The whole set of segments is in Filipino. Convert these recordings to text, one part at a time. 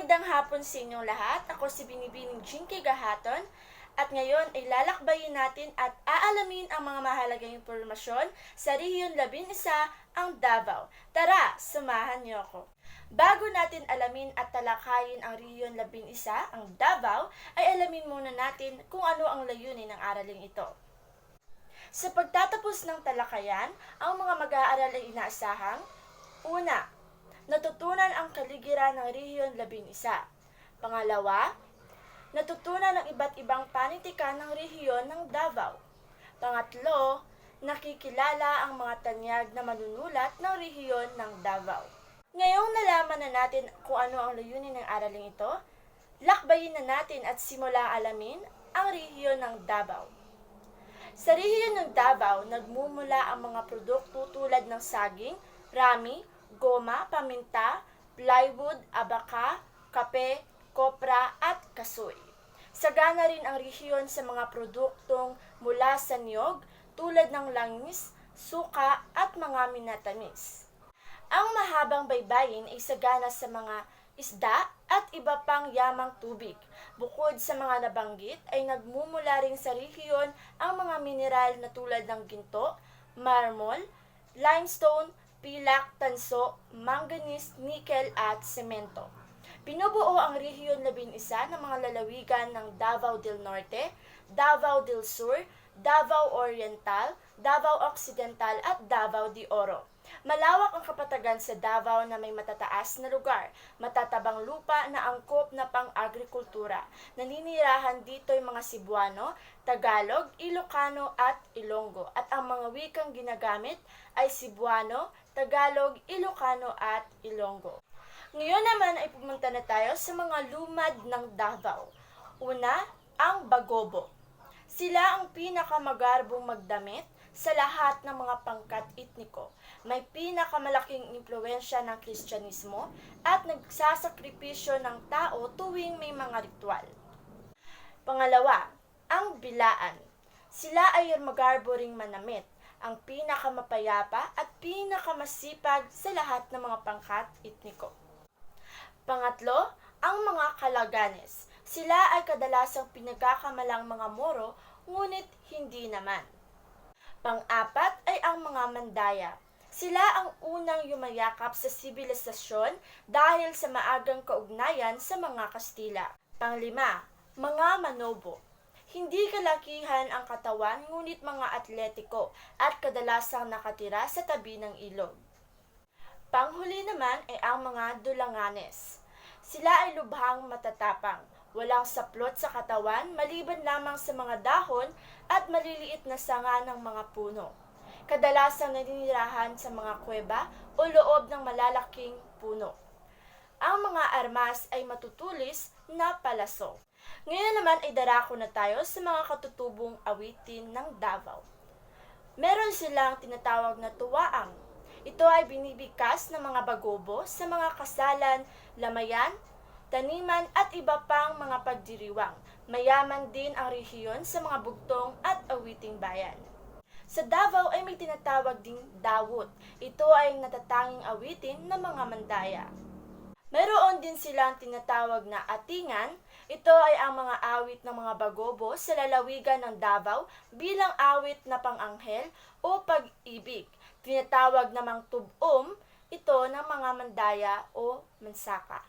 Magandang hapon sa inyong lahat. Ako si Binibining Jinky Gahaton. At ngayon ay lalakbayin natin at aalamin ang mga mahalagang impormasyon sa Rehiyon 11, ang Davao. Tara, samahan niyo ako. Bago natin alamin at talakayin ang Rehiyon 11, ang Davao, ay alamin muna natin kung ano ang layunin ng araling ito. Sa pagtatapos ng talakayan, ang mga mag-aaral ay inaasahang Una, natutunan ang kaligiran ng Rehiyon 11. Pangalawa, natutunan ang iba't ibang panitikan ng rehiyon ng Davao. Pangatlo, nakikilala ang mga tanyag na manunulat ng rehiyon ng Davao. Ngayong nalaman na natin kung ano ang layunin ng araling ito, lakbayin na natin at simula alamin ang rehiyon ng Davao. Sa rehiyon ng Davao, nagmumula ang mga produkto tulad ng saging, rami, goma, paminta, plywood, abaka, kape, kopra at kasoy. Sagana rin ang rehiyon sa mga produktong mula sa niyog tulad ng langis, suka at mga minatamis. Ang mahabang baybayin ay sagana sa mga isda at iba pang yamang tubig. Bukod sa mga nabanggit ay nagmumula rin sa rehiyon ang mga mineral na tulad ng ginto, marmol, limestone, pilak, tanso, manganese, nickel at semento. Binubuo ang rehiyon 11 ng mga lalawigan ng Davao del Norte, Davao del Sur, Davao Oriental, Davao Occidental at Davao de Oro. Malawak ang kapatagan sa Davao na may matataas na lugar, matatabang lupa na angkop na pang-agrikultura. Naninirahan dito ay mga Cebuano, Tagalog, Ilocano at Ilonggo. At ang mga wikang ginagamit ay Cebuano, Tagalog, Ilocano at Ilonggo. Ngayon naman ay pumunta na tayo sa mga lumad ng Davao. Una, ang Bagobo. Sila ang pinakamagarbong magdamit sa lahat ng mga pangkat etniko. May pinakamalaking impluensya ng Kristyanismo at nagsasakripisyo ng tao tuwing may mga ritual. Pangalawa, ang Bilaan. Sila ay magarbo ring manamit, ang pinakamapayapa at pinakamasipag sa lahat ng mga pangkat etniko. Pangatlo, ang mga Kalaganes. Sila ay kadalasang pinagkakamalang mga Moro, ngunit hindi naman. Pang-apat ay ang mga Mandaya. Sila ang unang yumayakap sa sibilisasyon dahil sa maagang kaugnayan sa mga Kastila. Panglima, mga Manobo. Hindi kalakihan ang katawan ngunit mga atletiko at kadalasang nakatira sa tabi ng ilog. Panghuli naman ay ang mga Dulanganes. Sila ay lubhang matatapang, walang saplot sa katawan maliban lamang sa mga dahon at maliliit na sanga ng mga puno. Kadalasang naninirahan sa mga kuweba o loob ng malalaking puno. Ang mga armas ay matutulis na palaso. Ngayon naman ay darako na tayo sa mga katutubong awitin ng Davao. Meron silang tinatawag na tuwaang. Ito ay binibigkas ng mga bagobo sa mga kasalan, lamayan, taniman at iba pang mga pagdiriwang. Mayaman din ang rehiyon sa mga bugtong at awiting bayan. Sa Davao ay may tinatawag ding dawot. Ito ay natatanging awitin ng mga mandaya. Mayroon din silang tinatawag na atingan. Ito ay ang mga awit ng mga bagobo sa lalawigan ng Davao bilang awit na panganghel o pag-ibig. Tinatawag namang tubom ito ng mga mandaya o mansaka.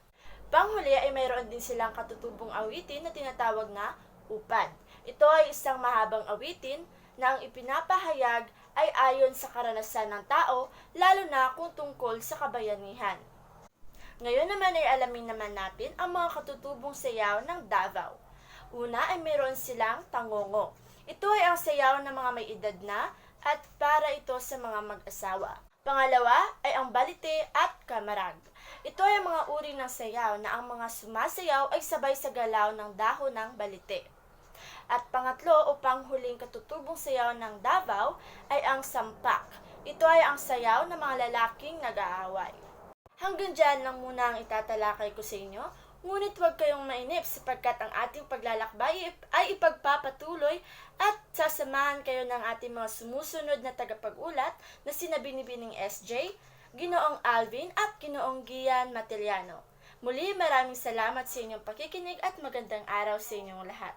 Panghuli ay mayroon din silang katutubong awitin na tinatawag na upad. Ito ay isang mahabang awitin na ang ipinapahayag ay ayon sa karanasan ng tao, lalo na kung tungkol sa kabayanihan. Ngayon naman ay alamin naman natin ang mga katutubong sayaw ng Davao. Una ay mayroon silang tangongo. Ito ay ang sayaw ng mga may edad na at para ito sa mga mag-asawa. Pangalawa ay ang balite at kamarag. Ito ay mga uri ng sayaw na ang mga sumasayaw ay sabay sa galaw ng dahon ng balite. At pangatlo o panghuling katutubong sayaw ng Davao ay ang sampak. Ito ay ang sayaw ng mga lalaking nag-aaway. Hanggang dyan lang muna ang itatalakay ko sa inyo, ngunit huwag kayong mainip sapagkat ang ating paglalakbay ay ipagpapatuloy at sasamahan kayo ng ating mga sumusunod na tagapag-ulat na sina Binibining SJ, Ginoong Alvin at Ginoong Gian Matiliano. Muli maraming salamat sa inyong pakikinig at magandang araw sa inyong lahat.